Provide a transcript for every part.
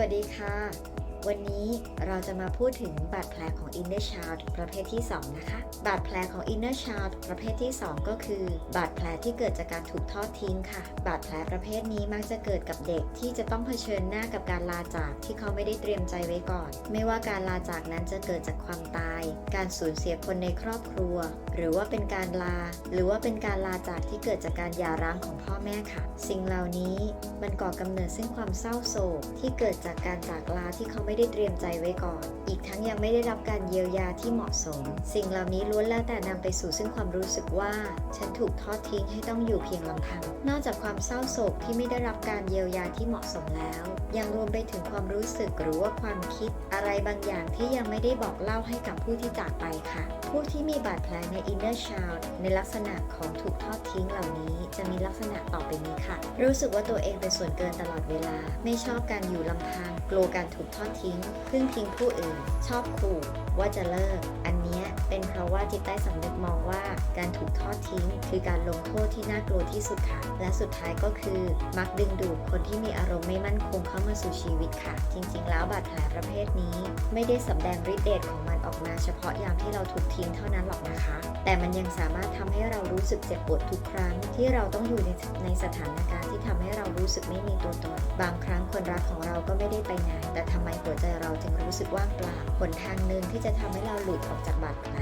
วัสดีค่ะ วันนี้เราจะมาพูดถึงบาดแผลของ inner child ประเภทที่ 2 นะคะ บาดแผลของ inner child ประเภทที่ 2 ก็คือ บาดแผลที่เกิดจากการถูกทอดทิ้งค่ะ บาดแผลประเภทนี้มักจะเกิดกับเด็กที่จะต้องเผชิญหน้ากับการลาจากที่เขาไม่ได้เตรียมใจไว้ก่อน ไม่ว่าการลาจากนั้นจะเกิดจากความตาย การสูญเสียคนในครอบครัว หรือว่าเป็นการลา หรือว่าเป็นการลาจากที่เกิดจากการหย่าร้างของพ่อแม่ค่ะ สิ่งเหล่านี้มันก่อกำเนิดซึ่งความเศร้าโศกที่เกิดจากการจากลาที่เขาไม่ได้เตรียมใจไว้ก่อน อีกทั้งยังไม่ได้รับการเยียวยาที่เหมาะสม สิ่งเหล่านี้ล้วนแล้วแต่นำไปสู่ซึ่งความรู้สึกว่า ฉันถูกทอดทิ้งให้ต้องอยู่เพียงลำพัง นอกจากความเศร้าโศกที่ไม่ได้รับการเยียวยาที่เหมาะสมแล้ว ยังรวมไปถึงความรู้สึกหรือว่าความคิด อะไรบางอย่างที่ยังไม่ได้บอกเล่าให้กับผู้ที่จากไปค่ะ ผู้ที่มีบาดแผลใน inner child ในลักษณะของถูกทอดทิ้งเหล่านี้ จะมีลักษณะต่อไปนี้ค่ะ รู้สึกว่าตัวเองเป็นส่วนเกินตลอดเวลา ไม่ชอบการอยู่ลำพัง กลัวการถูกทอดทิ้งพึ่งพิงผู้อื่น ชอบขู่ว่าจะเลิก อันนี้เป็นเพราะว่าจิตใต้สำนึกมองว่าการถูกทอดทิ้ง คือการลงโทษที่น่ากลัวที่สุดค่ะ และสุดท้ายก็คือ มักดึงดูดคนที่มีอารมณ์ไม่มั่นคงเข้ามาสู่ชีวิตค่ะ จริง ๆ แล้วบาดแผล ประเภทนี้ ไม่ได้สำแดงฤทธิ์เดชของมันออกมาเฉพาะยามที่เราถูกทิ้งเท่านั้นหรอกนะคะ แต่มันยังสามารถทำให้เรารู้สึกเจ็บปวดทุกครั้ง ที่เราต้องอยู่ในในสถานการณ์ที่ทำให้เรารู้สึกไม่มีตัวตน บางครั้งคนรักของเราก็ไม่ได้ไปไหนแต่ทำไมหัวใจเราจึงรู้สึกว่างเปล่าหนทางหนึ่งที่จะทำให้เราหลุดออกจากบาดแผล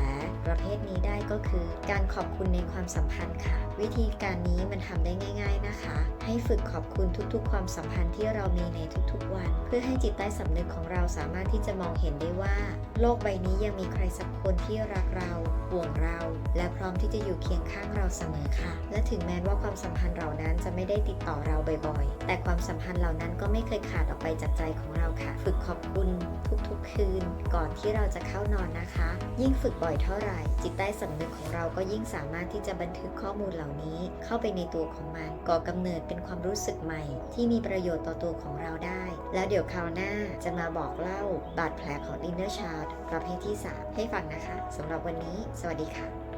ประเภทนี้ได้ก็คือ การขอบคุณในความสัมพันธ์ค่ะ วิธีการนี้มันทำได้ง่าย ๆนะคะ ให้ฝึกขอบคุณทุกๆ ความสัมพันธ์ที่เรามีในทุกๆวัน เพื่อให้จิตใต้สำนึกของเราราสามารถที่จะมองเห็นได้ว่า โลกใบนี้ยังมีใครสักคนที่รักเราห่วงเรา และพร้อมที่จะอยู่เคียงข้างเราเสมอค่ะ และถึงแม้ว่าความสัมพันธ์เหล่านั้น ไม่ได้ติดต่อเราบ่อยๆ แต่ความสัมพันธ์เหล่านั้นก็ไม่เคยขาดออกไปจากใจของเราค่ะ ฝึกขอบคุณทุกๆ คืน ก่อนที่เราจะเข้านอนนะคะ ยิ่งฝึกบ่อยเท่าไหร่ จิตใต้สำนึกของเราก็ยิ่งสามารถที่จะบันทึกข้อมูลเหล่านี้ เข้าไปในตัวของมันก่อกำเนิดเป็นความรู้สึกใหม่ ที่มีประโยชน์ต่อตัวของเราได้ แล้วเดี๋ยวคราวหน้าจะมาบอกเล่าบาดแผลของ inner child ประเภทที่ 3 ให้ฟังนะคะสำหรับวันนี้ สวัสดีค่ะ